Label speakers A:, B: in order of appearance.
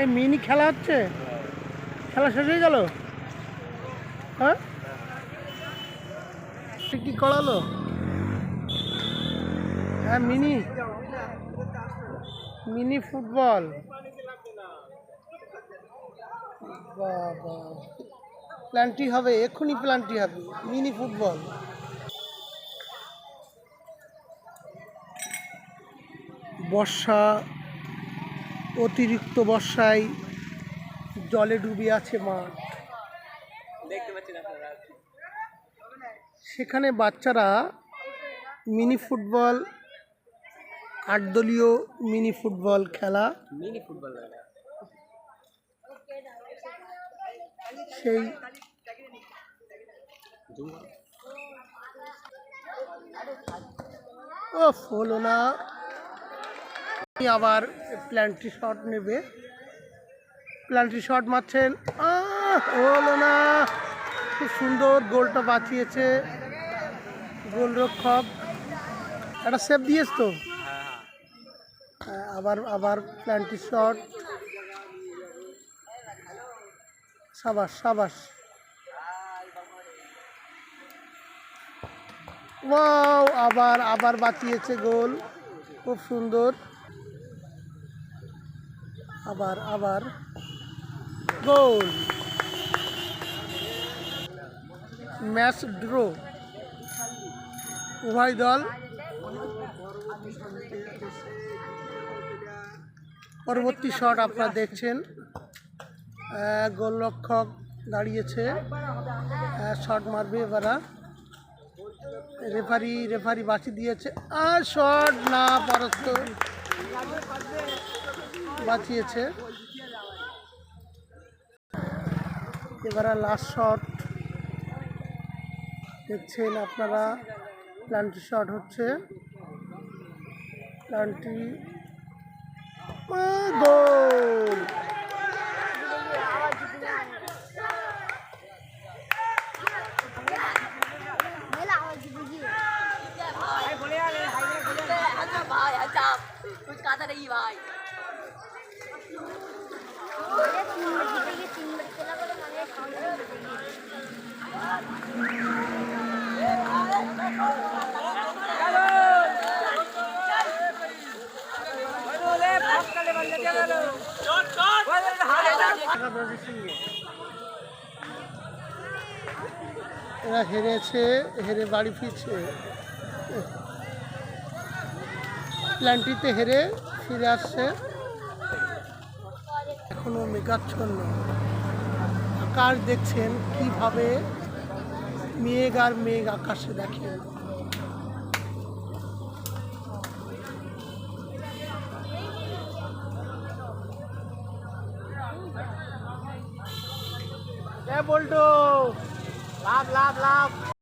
A: এই মিনি খেলা হচ্ছে? খেলা শেষ হয়ে গেল? হ্যাঁ? কি করালো? হ্যাঁ মিনি। Mini football. বাবা। প্ল্যান্টি হবে, এক্ষুনি প্ল্যান্টি হবে, মিনি ফুটবল। বর্ষা, অতিরিক্ত বর্ষায় জলে ডুবে আছে মাঠ। সেখানে বাচ্চারা মিনি ফুটবল আটদলীয় মিনি ফুটবল খেলা।
B: মিনি ফুটবল
A: সেই ও হলো না। আবার প্ল্যান্টি শট নেবে। প্ল্যান্টি শট মারছেন। হলো না। খুব সুন্দর গোলটা বাঁচিয়েছে। গোলরক্ষক। একটা সেভ দিয়েছ তো? আবার আবার প্ল্যান্টি শট সাবাস সাবাস। ওয়াও আবার আবার বাঁচিয়েছে গোল। খুব সুন্দর। আবার আবার। গোল। ম্যাচ ড্র উভয় দল। পরবর্তী শট আপনারা দেখছেন। গোলরক্ষক দাঁড়িয়েছে। শট মারবে এবারা। রেফারি রেফারি বাঁচি দিয়েছে। আর শট না, পরস্ত বাঁচিয়েছে। এবারে লাস্ট শট দেখছেন আপনারা। প্লান্টি শট হচ্ছে প্লান্টি গোল
C: আচ্ছা কাঁথা দেখি ভাই
A: এরা হেরেছে, হেরে বাড়ি ফিরছে। প্ল্যানটিতে হেরে ফিরে আসছে। এখনও মেঘাচ্ছন্ন। আকাশ দেখছেন কীভাবে মেঘ আর মেঘ আকাশে দেখেন। বলতো লাভ লাভ লাভ।